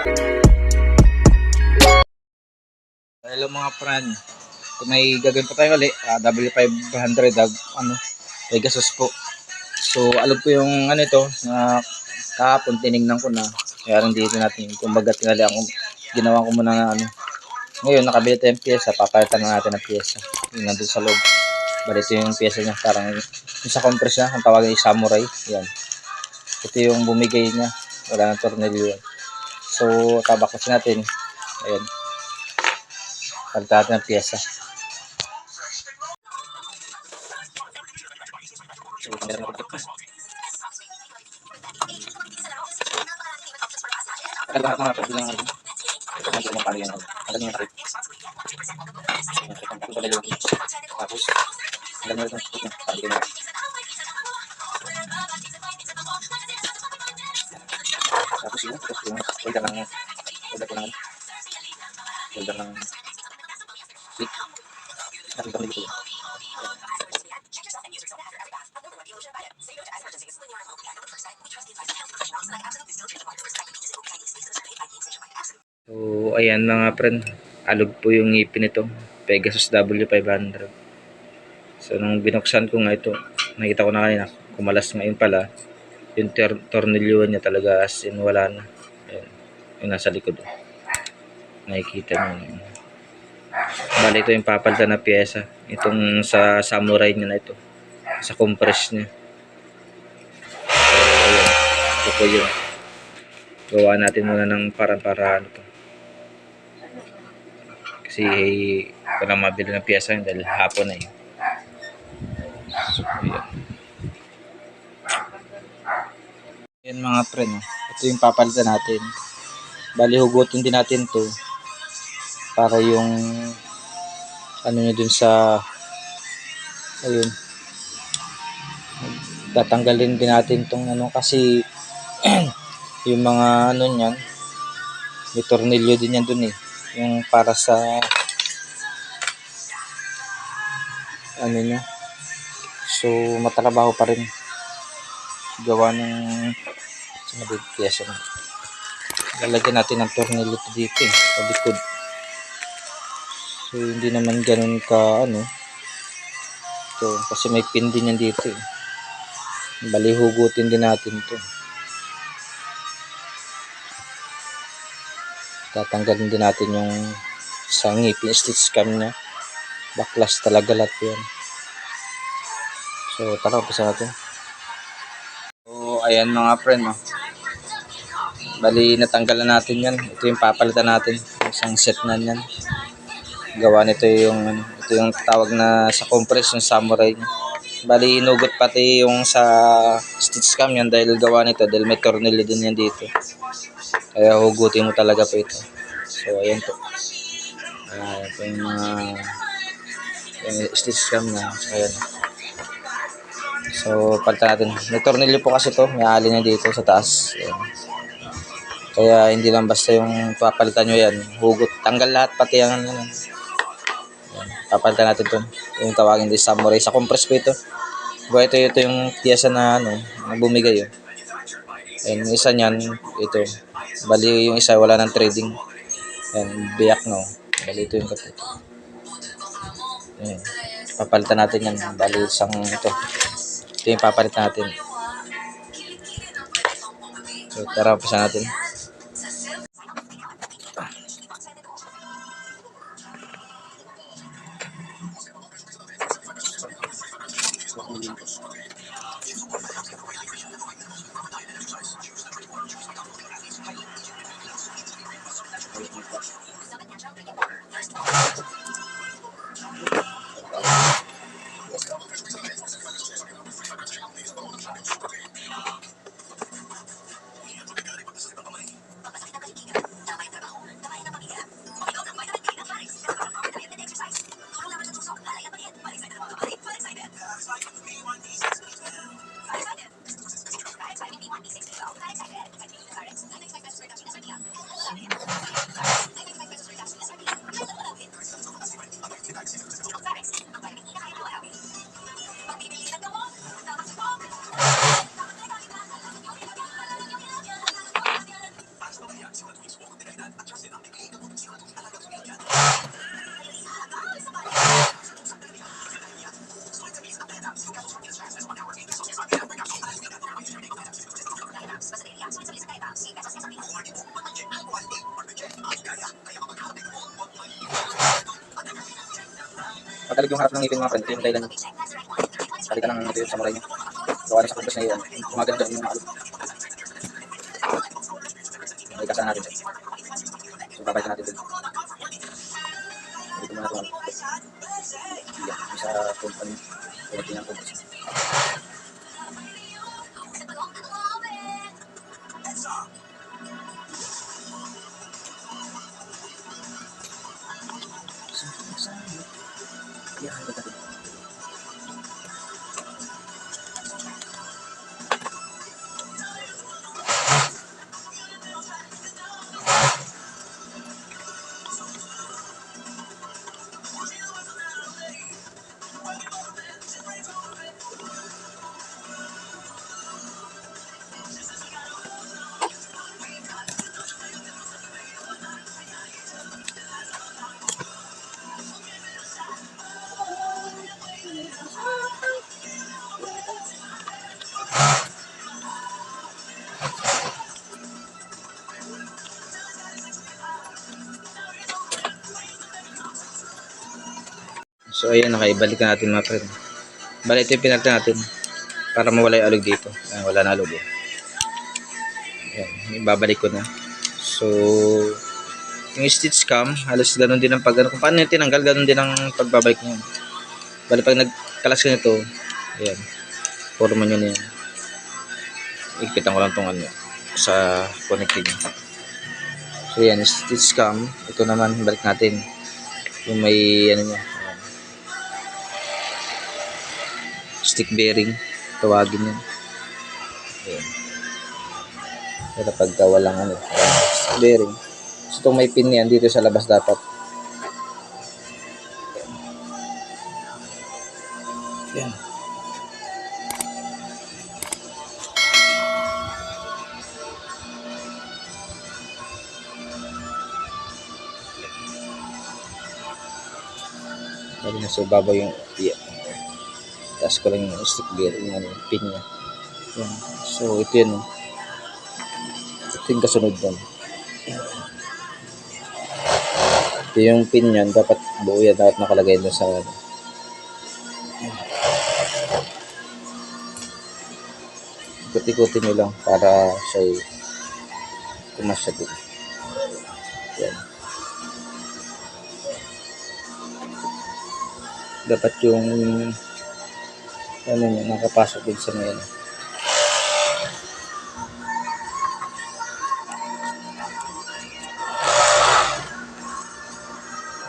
Hello mga friend. Kung may gagawin pa tayo ulit, ah, W500 ah, ano, Pegasus po. So, alam ko yung ano ito, na kahapon tinignan ko na. Kaya rin dito natin, kumbaga tingali ako, ginawa ko muna na ano. Ngayon, nakabili tayo ng pyesa, papalitan na natin ng pyesa. Yung nandun sa loob. Bali, yung pyesa niya, parang yung sa compress niya, ang tawagin yung samurai. Yan. Ito yung bumigay niya. Wala nang tornilyo. So, tabaklasin natin. Ayan. Palitan natin ng pyesa. So, meron ako dito. Tagal lahat mga pwede lang ano. Ito na yung pari yan. Tagal yung pari. Tapos rin yung pari Tapos yun, tapos yung shoulder ng shoulder ko ng shoulder ng stick. Nakita ko dito. So, ayan mga friend. Alog po yung ngipin nito. Pegasus W500. So, nung binuksan ko nga ito, nakita ko na kanina, kumalas ngayon pala. Yung tor- tornilyo niya talaga as in wala na. Ayan. Yung nasa likod. Nakikita niyo. Bali ito yung papalitan na pyesa. Itong sa samurai niya na ito. Sa compress niya. Ayan. Ito po yun. Gawa natin muna ng parang para ano to. Kasi walang mabili ng pyesa yun dahil hapon na yun. So, ayan. Yan mga friend, ito yung papalitan natin. Bali hugutin din natin to para yung ano nyo dun sa ayun. Tatanggalin din natin tong ano kasi yung mga ano niyan may tornilyo din yan dun eh. Yung para sa ano niya. So matrabaho pa rin gawa ng sumabig pyesa na. Lalagyan natin ng tornilyo to dito eh sa likod. So hindi naman ganun ka ano to kasi may pin din yan dito eh. Bali hugutin din natin to. Tatanggalin din natin yung sa ngipin stitch cam niya. Baklas talaga lahat yan. So tara umpisa natin. So ayan mga friend no? Bali natanggalan natin yan ito yung papalitan natin isang set na yan gawa nito yung ito yung tawag na sa compress yung samurai bali inugot pati yung sa stitch cam yan dahil gawa nito dahil may tornilyo din yan dito kaya hugutin mo talaga po ito. So, ayan po. Ayan po yung mga yung stitch cam na. So, ayan. So, palitan natin. May tornilyo po kasi to May alin na dito sa taas. Ayan. Kaya hindi lang basta yung papalitan nyo yan. Hugot. Tanggal lahat pati ang ano. Papalitan natin to Yung tawagin din samurai. Sa compress po ito. Diba ito, ito yung tiyasa na ano, na bumigay yun. Ayan, yung isa niyan, ito. Bali yung isa wala ng trading. Ayan, biyak no. Bali ito yung kapito. Ayan. Papalitan natin yan. Bali isang ito. Ito yung papalitan natin. So, tara, umpisa natin. vivo. Magalig yung harap ng ngipin mga friend. Ito yung dahilan. Balikan ng ito yung samurai niya. Na sa kumpos na yun. Gumaganda yung mga alog. May kasa natin siya. So, babalikan natin din. Dito muna ito. Yan. Isa company. Ulit din ang kumpos. Yan. Ito natin. So ayan, nakaibalik na natin mga friend. Bali, ito yung pinalitan natin para mawala yung alog dito. Ayan, wala na alog eh. Ayan, ibabalik ko na. So, yung stitch cam, halos ganun din ang pag, kung paano yung tinanggal, ganun din ang pagbabalik niya. Bali, pag nagkalas ka nito, ayan, forma nyo na yan. Ikitan ko lang tong ano, sa connecting. So, yan, stitch cam. Ito naman, balik natin. Yung may, ano niya, ayan. stick bearing tawagin yun Ayan. pero pagka walang ano ayan, bearing so itong may pin yan dito sa labas dapat yan Lagi na sa babaw yung yeah. Taas ko lang yung stick bearing, yung ano, pin niya. Yan. So, ito yun. oh. Ito yung kasunod doon. Ito yung pin yan. Dapat buo yan. Dapat nakalagay doon sa ano. Ikot-ikutin nyo lang para siya kumasya din. Yan. Dapat yung ano niya, nakapasok din sa ano.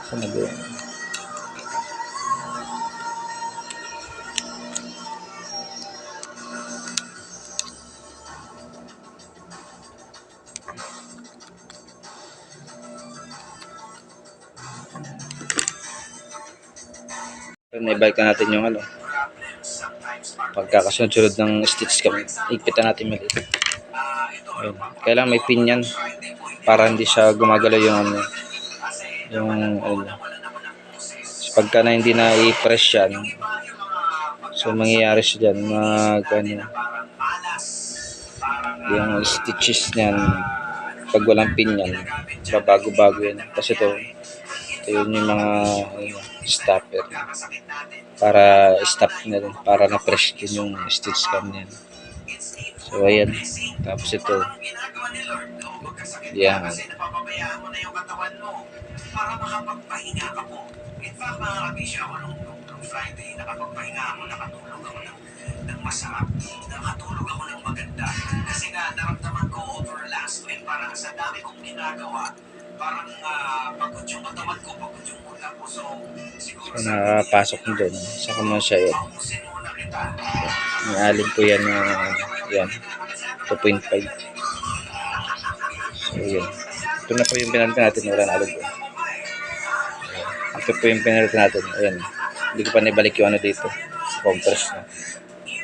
Saan na ba yun? Naibalik na natin yung ano, pagkakasunod-sunod ng stitch kami, igpitan natin maliit. Ayun. Kailangan may pin yan para hindi siya gumagalaw yung ano, yung ano. So, pagka na hindi na i-press yan, so mangyayari siya dyan, mag ano, yung stitches niyan, pag walang pin yan, babago-bago yan. Kasi ito, ito yun yung mga stopper para stop na rin, para na-press din yung stitch cam niyan. So, ayan. Tapos ito. Yan. para makapagpahinga ka ako nung, nung, Friday, nakapagpahinga ako, nakatulog ako ng, masarap, nakatulog ako ng maganda. Kasi nga, naramdaman ko over last week, parang sa dami kong ginagawa, parang ah, pagod yung katawan ko, pagod yung utak ko. So, siguro So, nakapasok mo doon. Saka mo siya yan. pausin muna kita. May alin po yan na yan. 2.5. So, yun. Ito na po yung pinalitan natin. Wala na alog. Ito po yung pinalitan natin. Ayan. Hindi ko pa nibalik yung ano dito. Sa compress na.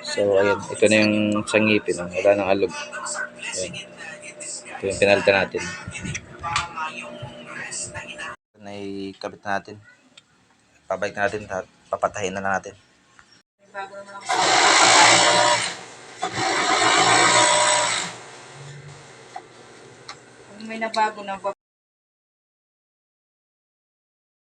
So, ayan. Ito na yung sa ngipin. oh. Wala nang alog. Ayan. Ito yung pinalitan natin. Naikabit na natin. Pabalik na natin. at Papatahin na lang natin. Bago naman ako. Kung may nabago na,